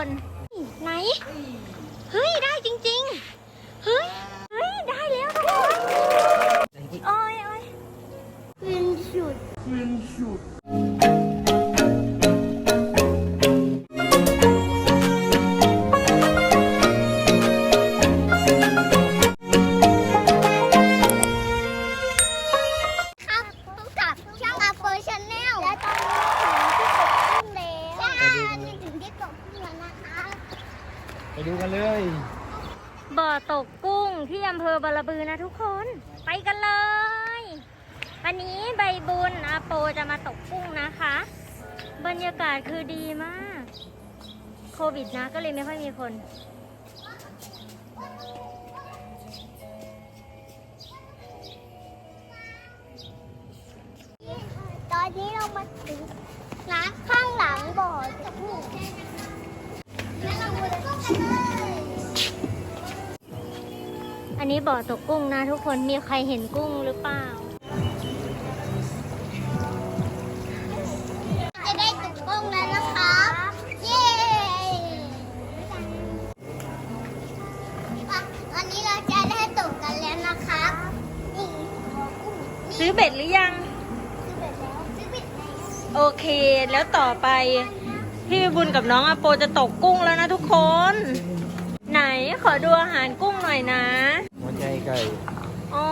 ไห กันเลย วันนี้ใบบุญอาโปจะมาตกกุ้งนะคะ บรรยากาศคือดีมาก โควิดนะก็เลยไม่ค่อยมีคน ตอนนี้เรามาถึงร้านข้างหลังบ่อตกกุ้งแล้วเรากกันเลย อันนี้บ่อตกกุ้งนะทุกคนมีใครเห็นกุ้งหรือเปล่า จะได้ตกกุ้งแล้วนะครับ เย้อะวันนี้เราจะได้ตกกันแล้วนะครับนี่กุ้งนี่ซื้อเบ็ดหรือยัง ซื้อเบ็ดแล้วซื้อเบ็ดแล้วโอเค แล้วต่อไป พี่ใบบุญกับน้องอาโปจะตกกุ้งแล้วนะทุกคน ไหนขอดูอาหารกุ้งหน่อยนะหัวใจ ไก่อ๋อ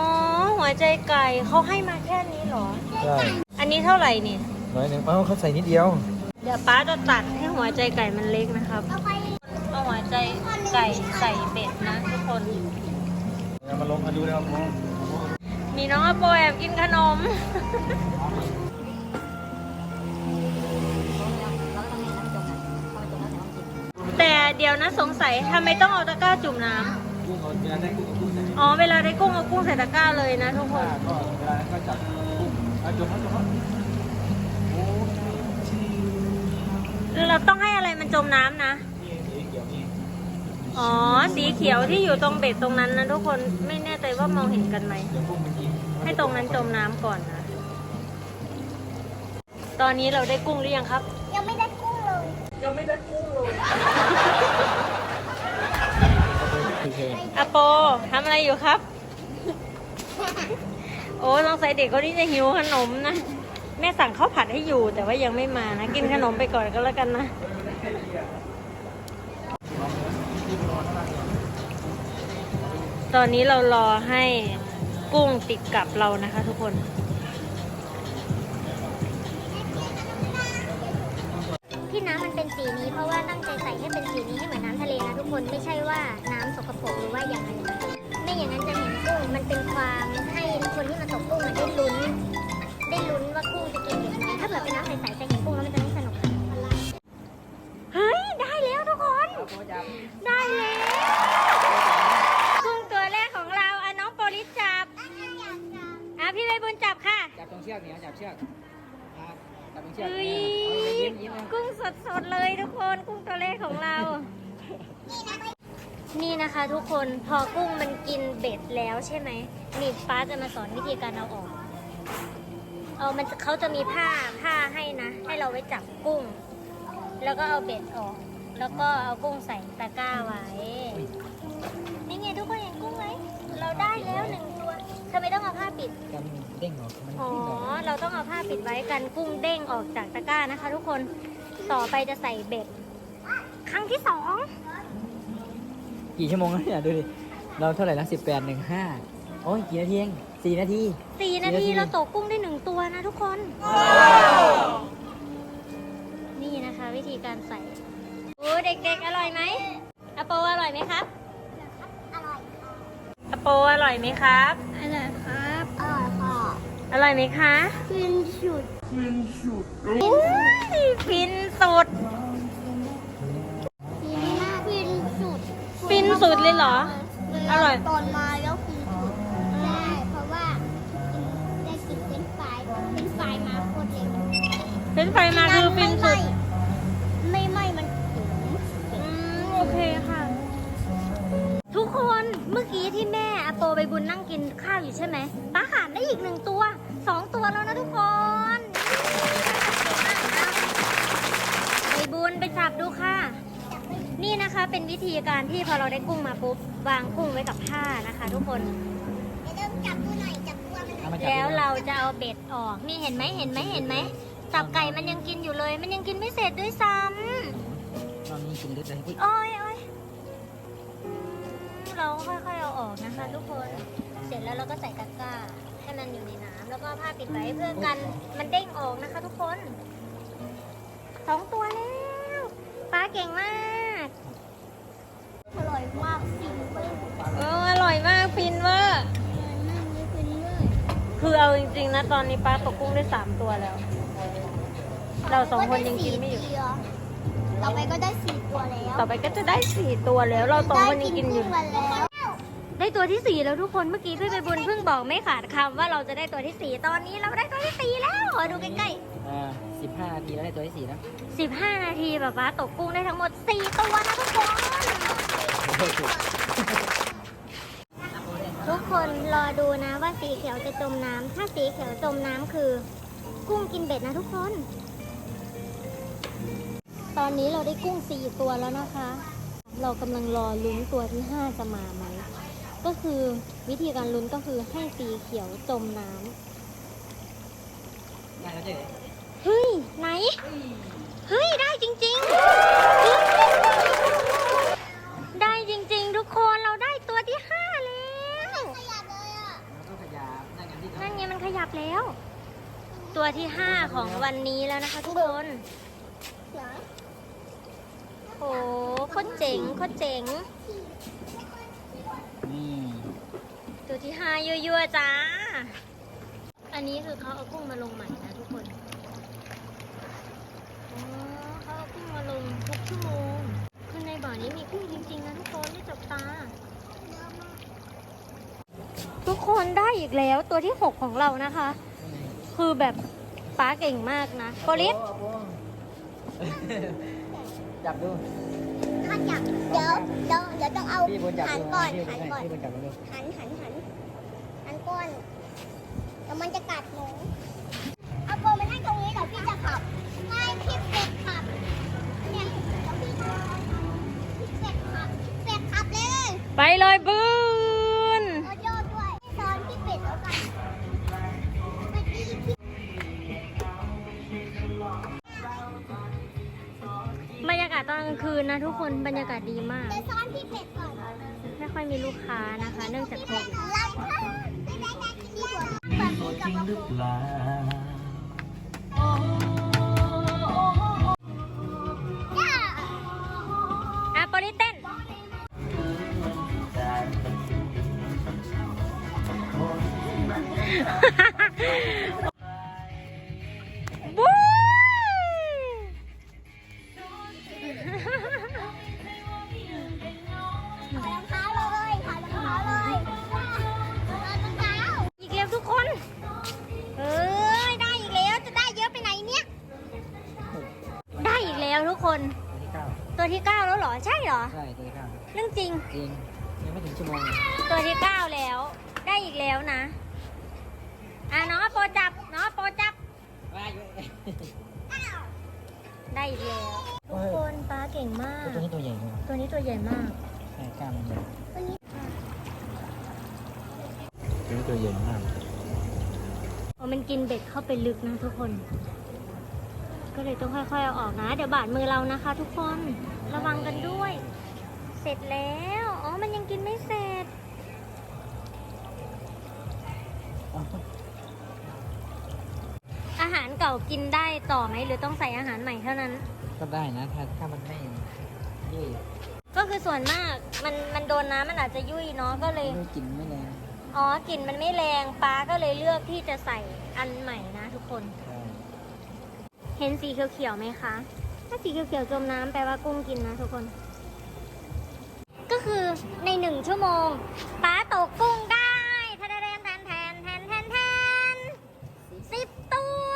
หัวใจไก่เขาให้มาแค่นี้เหรอ ใช่อันนี้เท่าไหร่นี่น้อยหนึ่งเอ้าเขาใส่นิดเดียว เดี๋ยวป้าจะตัดให้หัวใจไก่มันเล็กนะครับเอาไปเอาหัวใจไก่ใส่เบ็ดนะทุกคนเรามาลงกันดูนะครับผมมีน้องอาโปแอบกินขนม แต่เดี๋ยวนะสงสัยทำไมต้องเอาตะกร้าจุ่มน้ำ กุ้งเขาเวลาได้กุ้งเอากุ้งใส่อ๋อเวลาได้กุ้งเอากุ้งใส่ตะกร้าเลยนะทุกคนก็เวลาก็จับกุ้งเอาจุ่มเอาจุ่มเอาโอ้คือเราต้องให้อะไรมันจมน้ำนะนี่สีเขียวนี่อ๋อ สีเขียวที่อยู่ตรงเบ็ดตรงนั้นนะทุกคนไม่แน่ใจว่ามองเห็นกันไหมเดี๋ยวกุ้งมันกินให้ตรงนั้นจมน้ำก่อนนะ ตอนนี้เราได้กุ้งหรือยังครับ ยังไม่ได้กุ้งเลยคือเค อโปทำอะไรอยู่ครับ โอ้ต้องใส่เด็กคนนี้จะหิวขนมนะ แม่สั่งข้าวผัดให้อยู่ แต่ว่ายังไม่มานะ กินขนมไปก่อนก็แล้วกันนะตอนนี้เรารอให้กุ้งติดกับเรานะคะทุกคน ที่น้ำมันเป็นสีนี้เพราะว่าตั้งใจใส่ให้เป็นสีนี้ให้เหมือนน้ำทะเลนะทุกคนไม่ใช่ว่าน้ำสกปรกหรือว่าอย่างนั้นไม่อย่างนั้นจะเห็นกุ้งมันเป็นความให้คนที่มาตกกุ้งอะได้ลุ้น ได้ลุ้นว่ากุ้งจะกินเด็กไหมถ้าเกิดเป็นน้ำใสๆจะเห็นกุ้งแล้วมันจะไม่สนุกเฮ้ยได้แล้วทุกคน ได้แล้วกุ้งตัวแรกของเราอะน้องโปริสจับอะพี่ใบบุญจับค่ะจับตรงเชือกเนี่ยจับเชือกจับตรงเชือก กุ้งสดๆเลยทุกคนกุ้งตัวแรกของเรา นี่นะคะทุกคนพอกุ้งมันกินเบ็ดแล้วใช่ไหมนี่ป้าจะมาสอนวิธีการเอาออก เออมันเขาจะมีผ้าผ้าให้นะ ให้เราไว้จับกุ้ง แล้วก็เอาเบ็ดออก แล้วก็เอากุ้งใส่ตะกร้าไว้นี่ไงทุกคนเห็นกุ้งไหมเราได้แล้วหนึ่ง ทำไมต้องเอาผ้าปิด กันเด้งออกมันอ๋อขึ้นออกเราต้องเอาผ้าปิดไว้กันกุ้งเด้งออกจากตะกร้านะคะ ทุกคน ต่อไปจะใส่เบ็ด ครั้งที่สองกี่ชั่วโมงแล้วเนี่ยดูดิ เราเท่าไหร่นะสิบแปดหนึ่งห้าโอ้ยกี่นาทีเองสี่นาที สี่นาสี่นาทีที เราตกกุ้งได้หนึ่งตัวนะทุกคน นี่นะคะ วิธีการใส่ โอ้เด็กๆ อร่อยไหมอโปอร่อยไหมครับอร่อยอ โปอร่อยไหมครับ อร่อยครับอร่อยค่ะอร่อยไหมคะ ฟินชุดอุ้ยฟินสุด ฟินมากฟินสุดฟินสุดเลยเหรออร่อย ตอนมาแล้วฟินสุดใช่เพราะว่าได้กินเป็นไฟรายเป็นไฟรายมาโคตรเร็วเป็นไฟมาคือฟิน โปไปบุญนั่งกินข้าวอยู่ใช่ไหมป้าหารได้อีกหนึ่งตัวสองตัวแล้วนะทุกคนไปบุญไปจับดูค่ะจับไม่นี่นะคะเป็นวิธีการที่พอเราได้กุ้งมาปุ๊บวางกุ้งไว้กับผ้านะคะ ทุกคนเดี๋ยวเริ่มจับดูหน่อยจับตัวมันเอามาจับแล้วดูเราจะเอาเบ็ดออก นี่เห็นไหมเห็นไหมเห็นไหมตับไก่มันยังกินอยู่เลย มันยังกินไม่เสร็จด้วยซ้ำรอบนี้กินลึกเลยอุ๊ยโอ้ยโอ้ยอืม เราค่อยๆเอาออกนะคะทุกคน เสร็จแล้วเราก็ใส่ตะกร้าให้มันอยู่ในน้ำแล้วก็ผ้าปิดไว้เพื่อกันมันเด้งออกนะคะ ทุกคนสองตัวแล้วปลาเก่งมากอร่อยมากฟินเปิ้ลเอออร่อยมากฟินเวอร์นั่งนี้ฟินเลยคือเอาจริงๆนะตอนนี้ปลาตกกุ้งได้สามตัวแล้ว เราสองคนยังกินไม่หยุด ต่อไปก็ได้สี่ตัวแล้วต่อไปก็จะได้สี่ตัวแล้ว เราสองคนยังกินอยู่ ได้กุ้งมาแล้วได้ตัวที่สี่แล้วทุกคน เมื่อกี้พี่ไปบุญเพิ่งบอกไม่ขาดคำว่าเราจะได้ตัวที่สี่ตอนนี้เราได้ตัวที่สี่แล้วขอดูใกล้อ่าสิบห้านาทีแล้วได้ตัวที่สี่แล้วๆสิบห้านาทีแบบว่าตกกุ้งได้ทั้งหมดสี่ตัวนะทุกคน โอ้โหทุกคนรอดูนะว่าสีเขียวจะจมน้ำถ้าสีเขียวจมน้ำคือ กุ้งกินเบ็ดนะทุกคน ตอนนี้เราได้กุ้งสี่ตัวแล้วนะคะ เรากำลังรอลุ้นตัวที่ห้าจะมาไหม ก็คือวิธีการลุ้นก็คือให้สีเขียวจมน้ำได้แล้วเจ๊เฮ้ย ไหน เฮ้ย ได้จริง ๆ ได้จริง ๆ ทุกคนเราได้ตัวที่ห้าแล้วขยับเลยอะแล้วก็ขยับนั่งกันที่นั่นไงมันขยับแล้ว ตัวที่ห้าของวันนี้แล้วนะคะทุกคนเหรอ โอ้โคตรเจ๋งโคตรเจ๋ง นี่ตัวที่ห้ายั่วๆจ้า อันนี้คือเขาเอากุ้งมาลงใหม่นะทุกคนอ๋อเขาเอากุ้งมาลงทุกชั่วโมง คือในบ่อนี้มีกุ้งจริงๆนะทุกคนได้จับตา ทุกคนได้อีกแล้วตัวที่หกของเรานะคะ คือแบบป้าเก่งมากนะโปลิสโอ้โห จับดูถ้าจับเดี๋ยวเดี๋ยวเดี๋ยวต้องเอาพี่บนจับหันดูก่อนพี่บหันนก่อนพี่บนจับดูหันหันหันหันก้อนเดี๋ยวมันจะกัดหนูเอาโปมานั่งตรงนี้เดี๋ยวพี่จะขับไม่พี่เป็ดขับเนี่ยเดี๋ยวพี่จะพี่เป็ดขับพี่เป็ดขับเลย ไปเลยบืนากาศตอนกลางคืนนะทุกคนบรรยากาศดีมากซ้อนพี่เป็ดก่อนไม่ค่อยมีลูกค้านะคะ เนื่องจากโควิด เราค่ะไม่ได้ได้กินดีกว่าแบบนี้กับกระโปรงย่า รื่องจริง จริงยังไม่ถึงชั่วโมงตัวที่เก้าแล้ว ได้อีกแล้วนะ อะน้องโปรจับ น้องโปรจับ ว่าอยู่ได้อีกแล้วทุกคนปลาเก่งมาก ตัวนี้ตัวใหญ่เลยตัวนี้ตัวใหญ่มากใช่กล้ามมันใหญ่วันนี้ตัวนี้ตัวใหญ่มากอ๋อมันกินเบ็ดเข้าไปลึกนะทุกคน ก็เลยต้องค่อยๆเอาออกนะ เดี๋ยวบาดมือเรานะคะ ทุกคน ระวังกันด้วยเส ร็จแล้ว อ๋อ มันยังกินไม่เสร็จ อาหารเก่ากินได้ต่อไหมหรือต้องใส่อาหารใหม่เท่านั้น ก็ได้นะ ถ้าถ้ามันไม่ยุ่ยก็คือส่วนมากมันมันโดนน้ำมันอาจจะยุ่ยเนาะก็เลย ไม่กลิ่นไม่แรงอ๋อกลิ่นมันไม่แรงป้าก็เลยเลือกที่จะใส่อันใหม่นะทุกคน ใช่เห็นสีเขียวๆไหมคะ ถ้าสีเขียวๆจมน้ำแปลว่ากุ้งกินนะทุกคน ก็คือในหนึ่งชั่วโมงป้าตกกุ้งได้แทนแทนแทนแทนแทนแทนแทนสิบตัว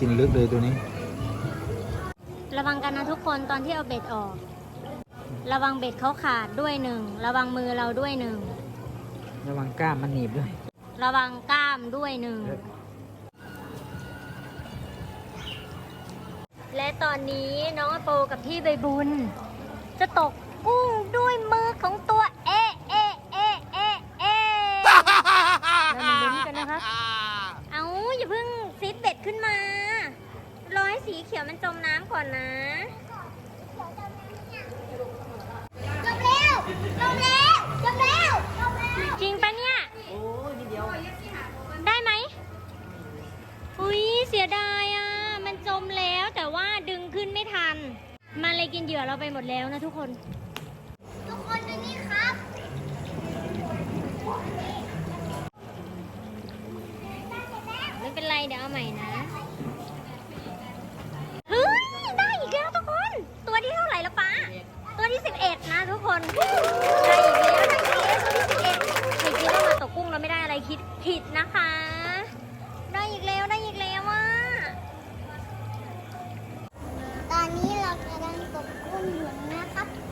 กินลึกเลยตัวนี้ ระวังกันนะทุกคนตอนที่เอาเบ็ดออก ระวังเบ็ดเขาขาดด้วยหนึ่ง ระวังมือเราด้วยหนึ่ง ระวังกล้ามมันหนีบด้วย ระวังกล้ามด้วยหนึ่ง และตอนนี้น้องอโปกับพี่ใบบุญ จะตกกุ้งด้วยมือของตัวเอะเอะเอะเอะเอะเรามาลุ้นกันนะคะ เอาอย่าเพิ่งซิดเบ็ดขึ้นมา รอให้สีเขียวมันจมน้ำก่อนนะ แล้วนะทุกคน ทุกคนดูนี่ครับ ไม่เป็นไรเดี๋ยวเอาใหม่นะ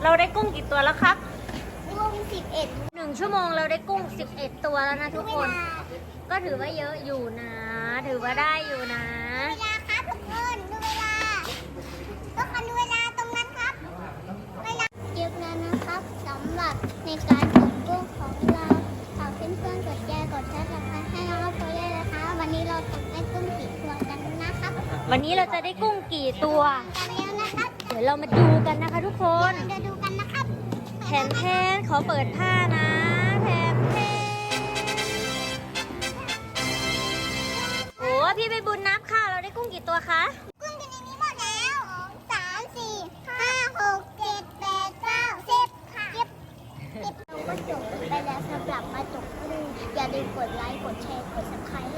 เราได้กุ้งกี่ตัวแล้วครับกุ้งสิบเอ็ดหนึ่งชั่วโมงเราได้กุ้ง11ตัวแล้วนะทุกคนเวลาก็ถือว่าเยอะอยู่นะ ถือว่าได้อยู่นะเวลาครับทุกคนดูเวลาทุกคนดูเวลาตรงนั้นครับเวลาเยอะแล้วนะครับสำหรับในการตกกุ้งของเราฝากเพื่อนๆกดแชร์กดแชร์กันให้น้องโปรเล่นะคะ วันนี้เราตกได้กุ้งกี่ตัวกันนะครับ วันนี้เราจะได้กุ้งกี่ตัว เดี๋ยวเรามาดูกันนะคะทุกคนเดี๋ยวดูกันนะครับแผนแทนขอเปิดผ้านะแผนแทนโอ้พี่ไปบุญนับค่ะ เราได้กุ้งกี่ตัวคะกุ้งอยู่ในนี้หมดแล้วสามสี่ห้าหกเจ็ดแปดเก้าสิบค่ะสิบสิบเราก็จบไปแล้วสำหรับมาจบกุ้งอย่าลืมกดไลค์กดแชร์กดซับสไครต์